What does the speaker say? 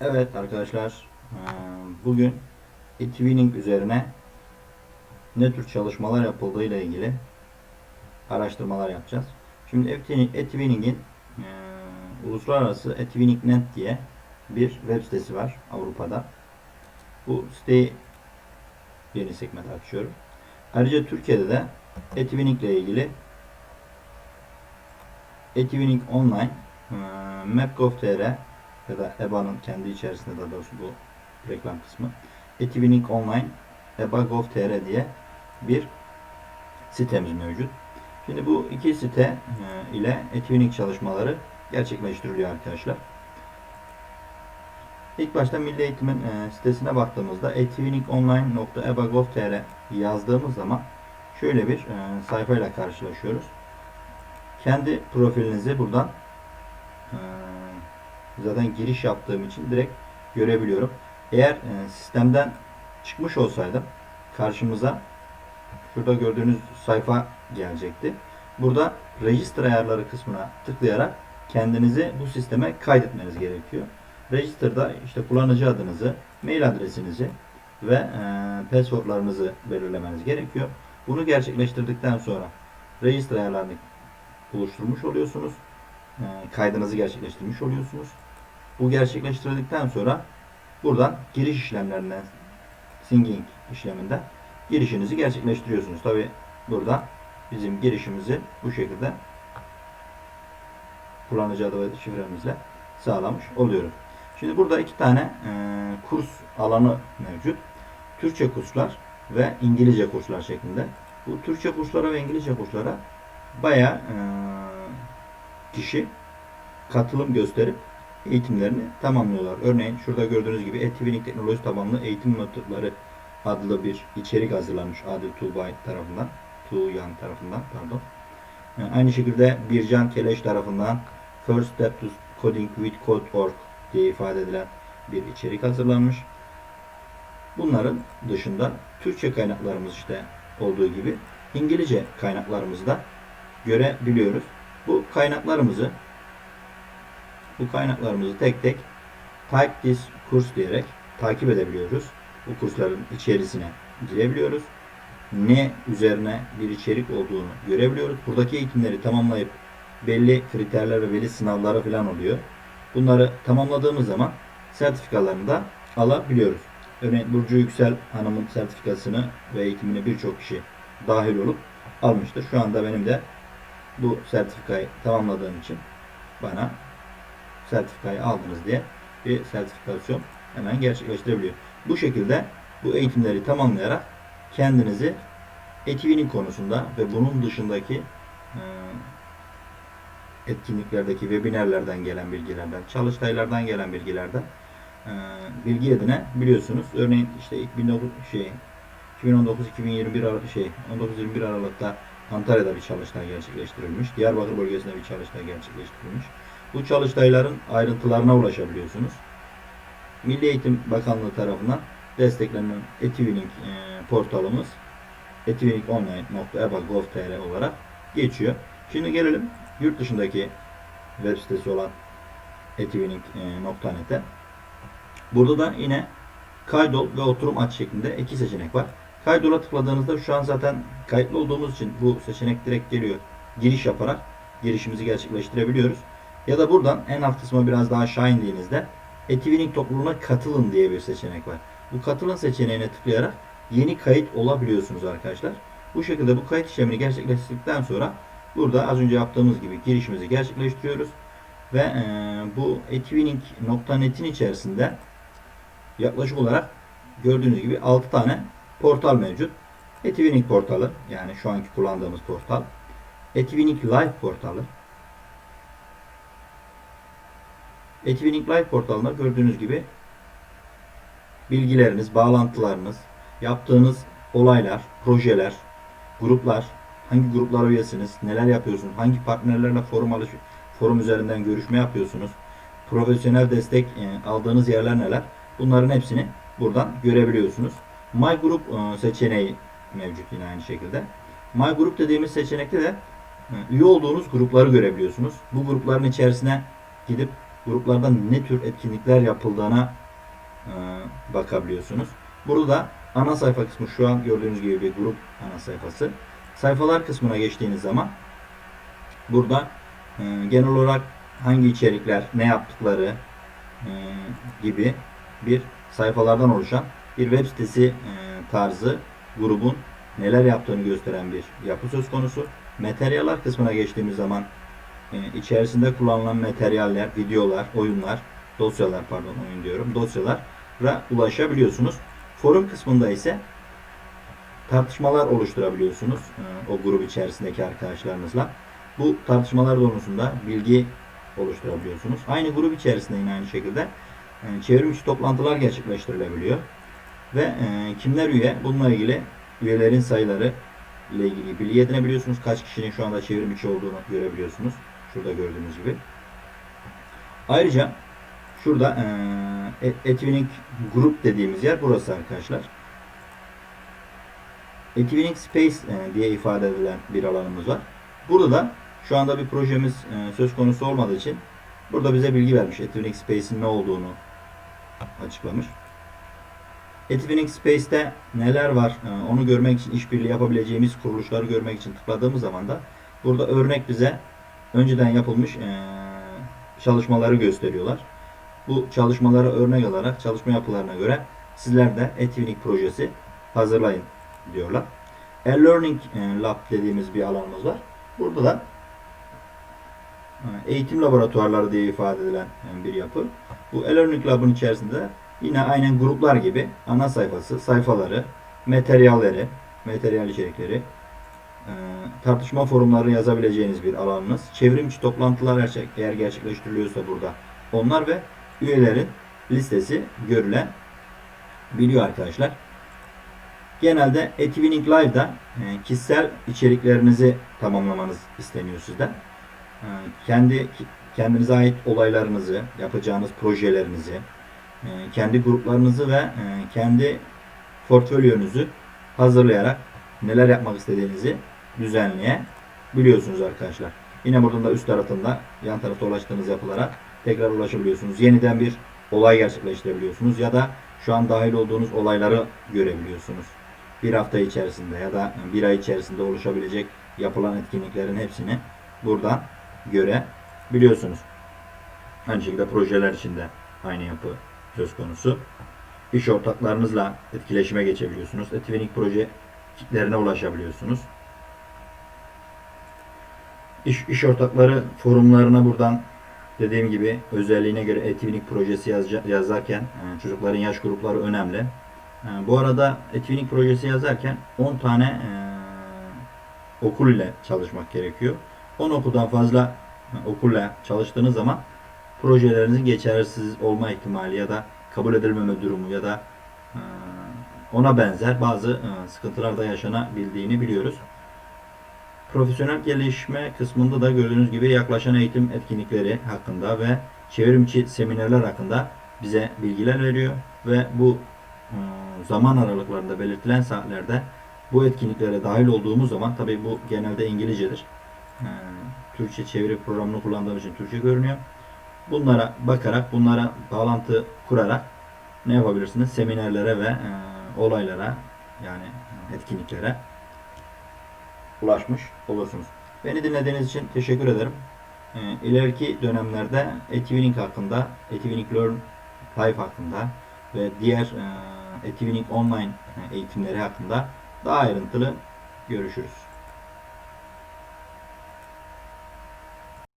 Evet arkadaşlar, bugün eTwinning üzerine ne tür çalışmalar yapıldığı ile ilgili araştırmalar yapacağız. Şimdi eTwinning- eTwinning'in uluslararası eTwinningNet diye bir web sitesi var Avrupa'da. Bu siteyi yeni segment açıyorum. Ayrıca Türkiye'de de eTwinning ile ilgili eTwinning Online, Map.gov.tr ya da EBA'nın kendi içerisinde daha doğrusu bu reklam kısmı. Etivink Online EBA.gov.tr diye bir sitemiz mevcut. Şimdi bu iki site e, ile Etivink çalışmaları gerçekleştiriliyor arkadaşlar. İlk başta Milli Eğitim'in e, sitesine baktığımızda etivinkonline.eba.gov.tr yazdığımız zaman şöyle bir e, sayfayla karşılaşıyoruz. Kendi profilinizi buradan zaten giriş yaptığım için direkt görebiliyorum. Eğer e, sistemden çıkmış olsaydım karşımıza şurada gördüğünüz sayfa gelecekti. Burada register ayarları kısmına tıklayarak kendinizi bu sisteme kaydetmeniz gerekiyor. Register'da işte kullanıcı adınızı, mail adresinizi ve e, passwordlarınızı belirlemeniz gerekiyor. Bunu gerçekleştirdikten sonra register ayarlarını oluşturmuş oluyorsunuz. E, kaydınızı gerçekleştirmiş oluyorsunuz. Bu gerçekleştirdikten sonra buradan giriş işlemlerinden singing işleminden girişinizi gerçekleştiriyorsunuz. Tabi burada bizim girişimizi bu şekilde kullanıcı adı ve şifremizle sağlamış oluyoruz. Şimdi burada iki tane e, kurs alanı mevcut. Türkçe kurslar ve İngilizce kurslar şeklinde. Bu Türkçe kurslara ve İngilizce kurslara bayağı e, kişi katılım gösterip eğitimlerini tamamlıyorlar. Örneğin şurada gördüğünüz gibi Etivink teknoloji tabanlı eğitim metotları adlı bir içerik hazırlanmış Adil Tuğbay tarafından. Tuğyan tarafından pardon. Yani aynı şekilde Bircan Keleş tarafından First Step to Coding with Code.org diye ifade edilen bir içerik hazırlanmış. Bunların dışında Türkçe kaynaklarımız işte olduğu gibi İngilizce kaynaklarımızı da görebiliyoruz. Bu kaynaklarımızı bu kaynaklarımızı tek tek Type This kurs diyerek takip edebiliyoruz. Bu kursların içerisine girebiliyoruz. Ne üzerine bir içerik olduğunu görebiliyoruz. Buradaki eğitimleri tamamlayıp belli kriterler ve belli sınavları falan oluyor. Bunları tamamladığımız zaman sertifikalarını da alabiliyoruz. Örneğin Burcu Yüksel Hanım'ın sertifikasını ve eğitimini birçok kişi dahil olup almıştır. Şu anda benim de bu sertifikayı tamamladığım için bana sertifikayı aldınız diye bir sertifikasyon hemen gerçekleştirebiliyor. Bu şekilde bu eğitimleri tamamlayarak kendinizi etivinin konusunda ve bunun dışındaki e, etkinliklerdeki webinerlerden gelen bilgilerden, çalıştaylardan gelen bilgilerden e, bilgi edinebiliyorsunuz. Örneğin işte 2009 şey 2019-2021 Ar- şey 19-21 Aralık'ta Antalya'da bir çalıştay gerçekleştirilmiş. Diyarbakır bölgesinde bir çalıştay gerçekleştirilmiş. Bu çalıştayların ayrıntılarına ulaşabiliyorsunuz. Milli Eğitim Bakanlığı tarafından desteklenen Etivining e, portalımız etiviningonline.eba.gov.tr olarak geçiyor. Şimdi gelelim yurt dışındaki web sitesi olan etivining.net'e. Burada da yine kaydol ve oturum aç şeklinde iki seçenek var. Kaydola tıkladığınızda şu an zaten kayıtlı olduğumuz için bu seçenek direkt geliyor. Giriş yaparak girişimizi gerçekleştirebiliyoruz. Ya da buradan en alt kısma biraz daha aşağı indiğinizde Etivining topluluğuna katılın diye bir seçenek var. Bu katılın seçeneğine tıklayarak yeni kayıt olabiliyorsunuz arkadaşlar. Bu şekilde bu kayıt işlemini gerçekleştirdikten sonra burada az önce yaptığımız gibi girişimizi gerçekleştiriyoruz. Ve e, bu etivining.net'in içerisinde yaklaşık olarak gördüğünüz gibi 6 tane portal mevcut. Etivining portalı yani şu anki kullandığımız portal. Etivining Live portalı. Etivining Live portalında gördüğünüz gibi bilgileriniz, bağlantılarınız, yaptığınız olaylar, projeler, gruplar, hangi gruplara üyesiniz, neler yapıyorsunuz, hangi partnerlerle forum alış forum üzerinden görüşme yapıyorsunuz, profesyonel destek e, aldığınız yerler neler, bunların hepsini buradan görebiliyorsunuz. My Group e, seçeneği mevcut yine aynı şekilde. My Group dediğimiz seçenekte de e, üye olduğunuz grupları görebiliyorsunuz. Bu grupların içerisine gidip gruplarda ne tür etkinlikler yapıldığına e, bakabiliyorsunuz. Burada da ana sayfa kısmı şu an gördüğünüz gibi bir grup ana sayfası. Sayfalar kısmına geçtiğiniz zaman burada genel olarak hangi içerikler, ne yaptıkları gibi bir sayfalardan oluşan bir web sitesi e, tarzı grubun neler yaptığını gösteren bir yapı söz konusu. Materyaller kısmına geçtiğimiz zaman e, içerisinde kullanılan materyaller, videolar, oyunlar, dosyalar pardon oyun diyorum dosyalara ulaşabiliyorsunuz. Forum kısmında ise tartışmalar oluşturabiliyorsunuz e, o grup içerisindeki arkadaşlarınızla. Bu tartışmalar doğrultusunda bilgi oluşturabiliyorsunuz. Aynı grup içerisinde yine aynı şekilde çevrim toplantılar gerçekleştirilebiliyor. Ve e, kimler üye bununla ilgili üyelerin sayıları ile ilgili bilgi edinebiliyorsunuz. Kaç kişinin şu anda çevrim içi olduğunu görebiliyorsunuz. Şurada gördüğünüz gibi. Ayrıca şurada e, Etwinning Group dediğimiz yer burası arkadaşlar. Etwinning Space e, diye ifade edilen bir alanımız var. Burada da şu anda bir projemiz e, söz konusu olmadığı için burada bize bilgi vermiş. Etwinning Space'in ne olduğunu açıklamış. Etwinning Space'te neler var e, onu görmek için işbirliği yapabileceğimiz kuruluşları görmek için tıkladığımız zaman da burada örnek bize önceden yapılmış e, çalışmaları gösteriyorlar. Bu çalışmalara örnek alarak çalışma yapılarına göre sizler de Etwinning projesi hazırlayın diyorlar. E-Learning e, Lab dediğimiz bir alanımız var. Burada da eğitim laboratuvarları diye ifade edilen bir yapı. Bu e-Learning Lab'ın içerisinde yine aynen gruplar gibi ana sayfası, sayfaları, materyalleri, materyal içerikleri, e, tartışma forumları yazabileceğiniz bir alanınız. Çevrimçi toplantılar gerçek- eğer gerçekleştiriliyorsa burada onlar ve üyelerin listesi görülen biliyor arkadaşlar. Genelde Etwinning Live'da e, kişisel içeriklerinizi tamamlamanız isteniyor sizden. E, kendi kendinize ait olaylarınızı, yapacağınız projelerinizi, kendi gruplarınızı ve e, kendi portföyünüzü hazırlayarak neler yapmak istediğinizi düzenleyebiliyorsunuz arkadaşlar. Yine buradan da üst tarafında yan tarafta ulaştığınız yapılara tekrar ulaşabiliyorsunuz. Yeniden bir olay gerçekleştirebiliyorsunuz ya da şu an dahil olduğunuz olayları görebiliyorsunuz. Bir hafta içerisinde ya da bir ay içerisinde oluşabilecek yapılan etkinliklerin hepsini buradan görebiliyorsunuz. Aynı şekilde projeler içinde aynı yapı söz konusu. İş ortaklarınızla etkileşime geçebiliyorsunuz. Etwinning proje kitlerine ulaşabiliyorsunuz. İş, iş ortakları forumlarına buradan dediğim gibi özelliğine göre Etwinning projesi yazarken e, çocukların yaş grupları önemli. E, Bu arada Etwinning projesi yazarken 10 tane e, okul ile çalışmak gerekiyor. 10 okuldan fazla okulla çalıştığınız zaman projelerinizin geçersiz olma ihtimali ya da kabul edilmeme durumu ya da e, ona benzer bazı e, sıkıntılar da yaşanabildiğini biliyoruz. Profesyonel gelişme kısmında da gördüğünüz gibi yaklaşan eğitim etkinlikleri hakkında ve çevrimçi seminerler hakkında bize bilgiler veriyor ve bu e, zaman aralıklarında belirtilen saatlerde bu etkinliklere dahil olduğumuz zaman tabi bu genelde İngilizcedir. Türkçe çeviri programını kullandığım için Türkçe görünüyor. Bunlara bakarak, bunlara bağlantı kurarak ne yapabilirsiniz? Seminerlere ve e, olaylara yani etkinliklere ulaşmış olursunuz. Beni dinlediğiniz için teşekkür ederim. E, ileriki dönemlerde Etwinning hakkında, Etwinning Learn Live hakkında ve diğer e, Etwinning Online eğitimleri hakkında daha ayrıntılı görüşürüz.